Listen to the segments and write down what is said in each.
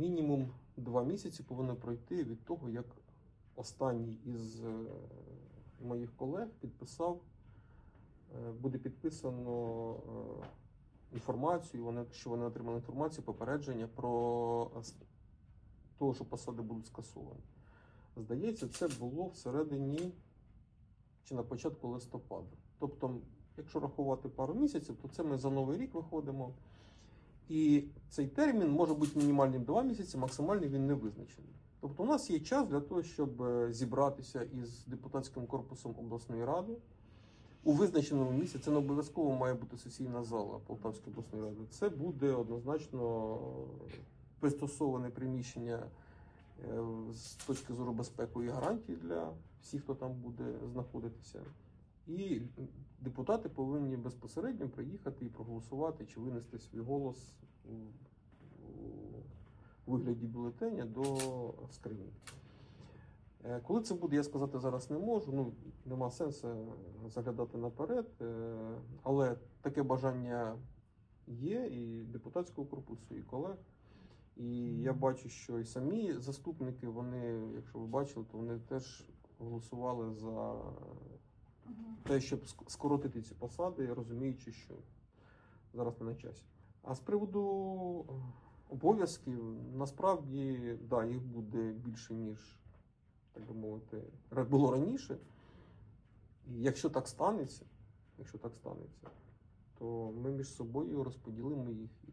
мінімум два місяці повинно пройти від того, як останній із е, моїх колег підписав, е, буде підписано е, інформацію, що вони отримали інформацію, попередження про е, того, що посади будуть скасовані. Здається, це було всередині чи на початку листопада. Тобто, якщо рахувати пару місяців, то це ми за новий рік виходимо. І цей термін може бути мінімальним 2 місяці, максимальний він не визначений. Тобто, у нас є час для того, щоб е, зібратися із депутатським корпусом обласної ради. У визначеному місці це не обов'язково має бути сесійна зала Полтавської обласної ради. Це буде однозначно пристосоване приміщення е, з точки зору безпеки і гарантій для всіх, хто там буде знаходитися. І депутати повинні безпосередньо приїхати і проголосувати чи винести свій голос у, у вигляді бюлетеня до скрині. Е, Коли це буде, я сказати зараз не можу. Ну нема сенсу заглядати наперед, е, але таке бажання є і депутатського корпусу, і колег. І я бачу, що і самі заступники, вони, якщо ви бачили, то вони теж голосували за те, щоб скоротити ці посади, розуміючи, що зараз не на часі. А з приводу е, обов'язків, насправді, да, їх буде більше, ніж, так би мовити, було раніше. І якщо так станеться, якщо так станеться, то ми між собою розподілимо їх і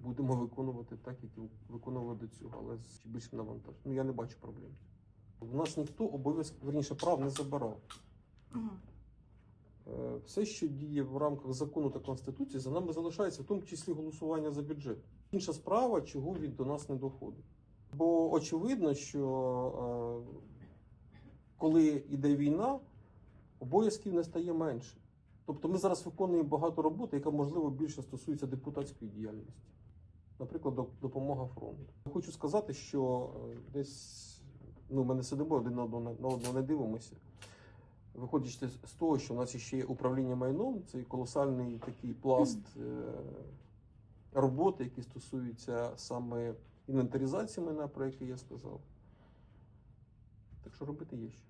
будемо виконувати так, як і виконували до цього, але з більшим навантаженням. Ну я не бачу проблем. У нас ніхто обов'язків, верніше, прав не забирав. Все, що діє в рамках закону та конституції, за нами залишається, в тому числі голосування за бюджет. Інша справа, чого він до нас не доходить. Бо очевидно, що е, коли йде війна, обов'язків не стає менше. Тобто ми зараз виконуємо багато роботи, яка можливо більше стосується депутатської діяльності. Наприклад, допомога фронту. Хочу сказати, що е, десь ну, ми не сидимо один на одного, на одного не дивимося. Виходячи з того, що у нас ще є управління майном, це колосальний такий пласт е, роботи, які стосуються саме інвентаризації майна, про який я сказав. Так що робити є що.